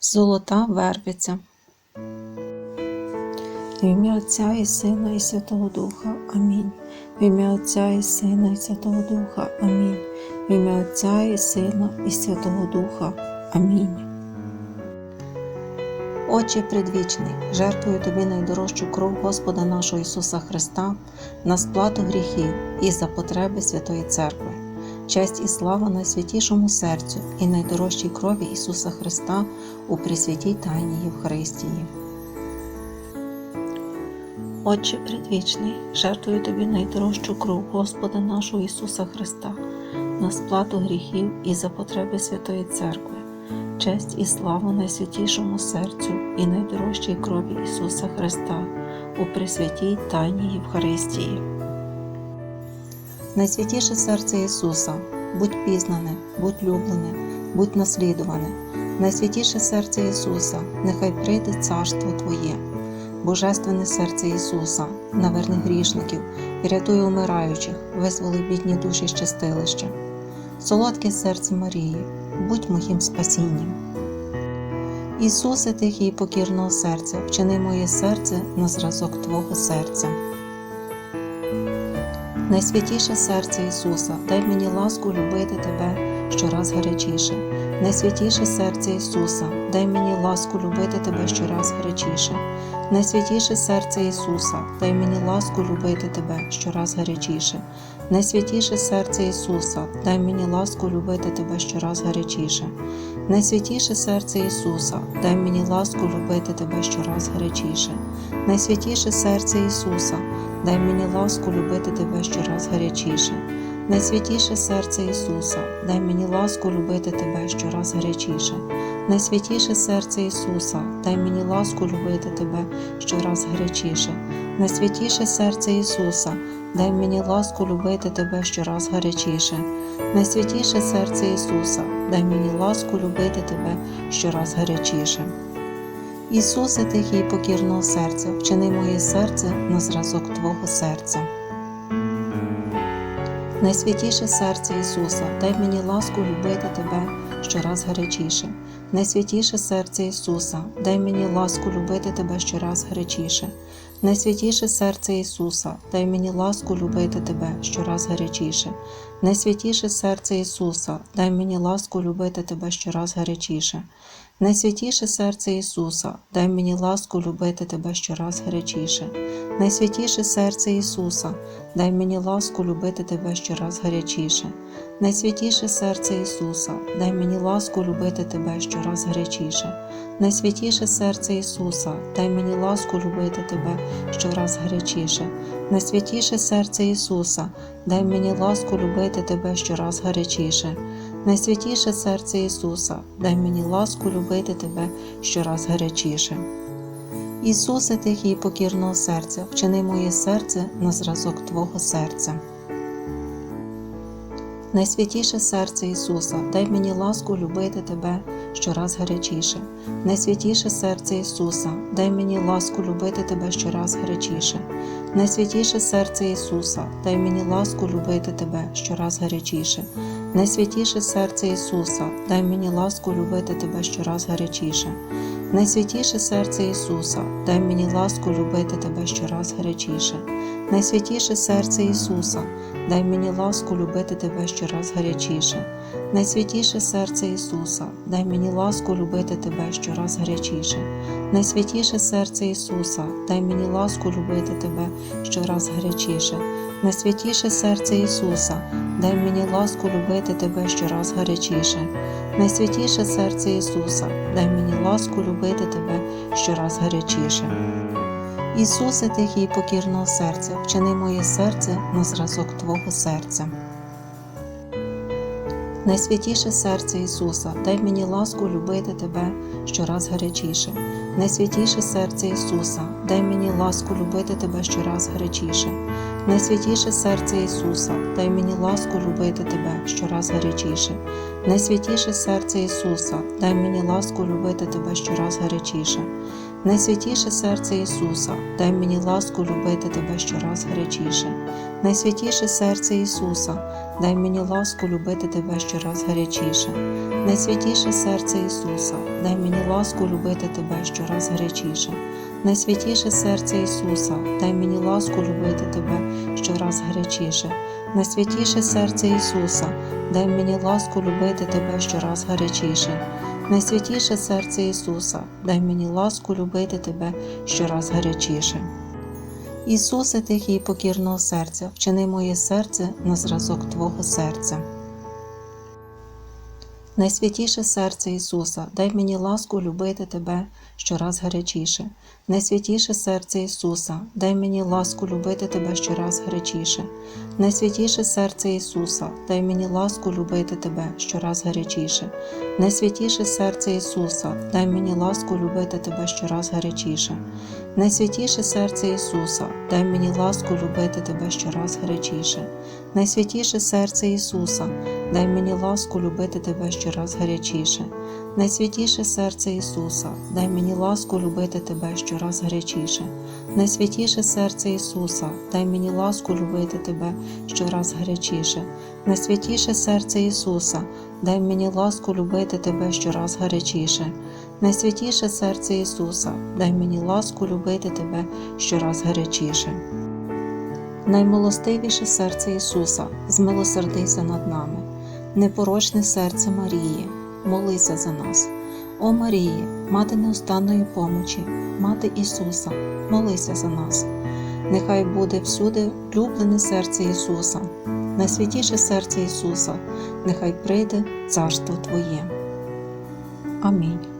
Золота вербиця. В ім'я Отця і Сина і Святого Духа. Амінь. В ім'я Отця і Сина і Святого Духа. Амінь. В ім'я Отця і Сина і Святого Духа. Амінь. Отче предвічний, жертвую тобі найдорожчу кров Господа нашого Ісуса Христа на сплату гріхів і за потреби Святої Церкви. Честь і слава найсвятішому серцю і найдорожчій крові Ісуса Христа у Пресвятій Тайні Євхаристії. Отче предвічний, жертвую тобі найдорожчу кров Господа нашого Ісуса Христа на сплату гріхів і за потреби Святої Церкви, честь і славу найсвятішому серцю і найдорожчій крові Ісуса Христа у Пресвятій Тайні Євхаристії. Найсвятіше серце Ісуса, будь пізнане, будь люблене, будь наслідуване. Найсвятіше серце Ісуса, нехай прийде царство Твоє. Божественне серце Ісуса, наверни грішників, рятуй умираючих, визволи бідні душі з чистилища. Солодке серце Марії, будь моїм спасінням. Ісусе тихий і покірного серця, вчини моє серце на зразок Твого серця. Найсвятіше серце Ісуса, дай мені ласку любити Тебе щораз гарячіше. Найсвятіше серце Ісуса, дай мені ласку любити Тебе щораз гарячіше. Найсвятіше серце Ісуса, дай мені ласку любити Тебе щораз гарячіше. Найсвятіше серце Ісуса, дай мені ласку любити Тебе щораз гарячіше. Найсвятіше серце Ісуса, дай мені ласку любити Тебе щораз гарячіше. Найсвятіше серце Ісуса, дай мені ласку любити Тебе щораз гарячіше. Найсвятіше серце Ісуса, дай мені ласку любити Тебе щораз гарячіше. Найсвятіше серце Ісуса, дай мені ласку любити Тебе щораз гарячіше. Найсвятіше серце Ісуса, дай мені ласку любити Тебе щораз гарячіше. Найсвятіше серце Ісуса, дай мені ласку любити Тебе щораз гарячіше. Ісусе тихий покірного серця, вчини моє серце на зразок Твого серця. Найсвятіше серце Ісуса, дай мені ласку любити Тебе щораз гарячіше. Найсвятіше серце Ісуса, дай мені ласку любити Тебе щораз гарячіше. Найсвятіше серце Ісуса, дай мені ласку любити Тебе щораз гарячіше. Найсвятіше серце Ісуса, дай мені ласку любити Тебе щораз гарячіше. Найсвятіше серце Ісуса, дай мені ласку любити Тебе щораз гарячіше. Найсвятіше серце Ісуса, дай мені ласку любити Тебе щораз гарячіше. Найсвятіше серце Ісуса, дай мені ласку любити Тебе щораз гарячіше. Найсвятіше серце Ісуса, дай мені ласку любити Тебе щораз гарячіше. Найсвятіше серце Ісуса, дай мені ласку любити Тебе щораз гарячіше. Найсвятіше серце Ісуса, дай мені ласку любити Тебе щораз гарячіше. Ісусе тихий і покірного серця, вчини моє серце на зразок Твого серця. Найсвятіше серце Ісуса, дай мені ласку любити Тебе щораз гарячіше. Найсвятіше серце Ісуса, дай мені ласку любити Тебе щораз гарячіше. Найсвятіше серце Ісуса, дай мені ласку любити Тебе щораз гарячіше. Найсвятіше серце Ісуса, дай мені ласку любити Тебе щораз гарячіше. Найсвятіше серце Ісуса, дай мені ласку любити Тебе щораз гарячіше. Найсвятіше серце Ісуса, дай мені ласку любити Тебе щораз гарячіше. Найсвятіше серце Ісуса, дай мені ласку любити Тебе щораз гарячіше. Найсвятіше серце Ісуса, дай мені ласку любити Тебе щораз гарячіше. Найсвятіше серце Ісуса, дай мені ласку любити Тебе щораз гарячіше. Найсвятіше серце Ісуса, дай мені ласку любити Тебе щораз гарячіше. Ісусе тихий покірного серця, вчини моє серце на зразок Твого серця. Найсвятіше серце Ісуса, дай мені ласку любити Тебе щораз гарячіше. Найсвятіше серце Ісуса, дай мені ласку любити Тебе щораз гарячіше. Найсвятіше серце Ісуса, дай мені ласку любити Тебе щораз гарячіше. Найсвятіше серце Ісуса, дай мені ласку любити Тебе щораз гарячіше. Найсвятіше серце Ісуса, дай мені ласку любити Тебе щораз гарячіше. Найсвятіше серце Ісуса, дай мені ласку любити Тебе щораз гарячіше. Найсвятіше серце Ісуса, дай мені ласку любити Тебе щораз гарячіше. Найсвятіше серце Ісуса, дай мені ласку любити Тебе щораз гарячіше. Найсвятіше серце Ісуса, дай мені ласку любити Тебе щораз гарячіше. Найсвятіше серце Ісуса, дай мені ласку любити Тебе щораз гарячіше. Ісусе, тихий і покірного серця, вчини моє серце на зразок Твого серця. Найсвятіше серце Ісуса, дай мені ласку любити Тебе щораз гарячіше. Найсвятіше серце Ісуса, дай мені ласку любити Тебе щораз гарячіше. Найсвятіше серце Ісуса, дай мені ласку любити Тебе щораз гарячіше. Найсвятіше серце Ісуса, дай мені ласку любити Тебе щораз гарячіше. Найсвятіше серце Ісуса, дай мені ласку любити Тебе щораз гарячіше. Найсвятіше серце Ісуса, дай мені ласку любити Тебе щораз гарячіше. Найсвятіше серце Ісуса, дай мені ласку любити Тебе щораз гарячіше. Найсвятіше серце Ісуса, дай мені ласку любити Тебе щораз гарячіше. Найсвятіше серце Ісуса, дай мені ласку любити Тебе щораз гарячіше. Найсвятіше серце Ісуса, дай мені ласку любити Тебе щораз гарячіше. Наймилостивіше серце Ісуса, змилосердися над нами, непорочне серце Марії, молися за нас. О Марії, мати неустанної помочі, мати Ісуса, молися за нас. Нехай буде всюди влюблене серце Ісуса, найсвятіше серце Ісуса, нехай прийде царство Твоє. Амінь.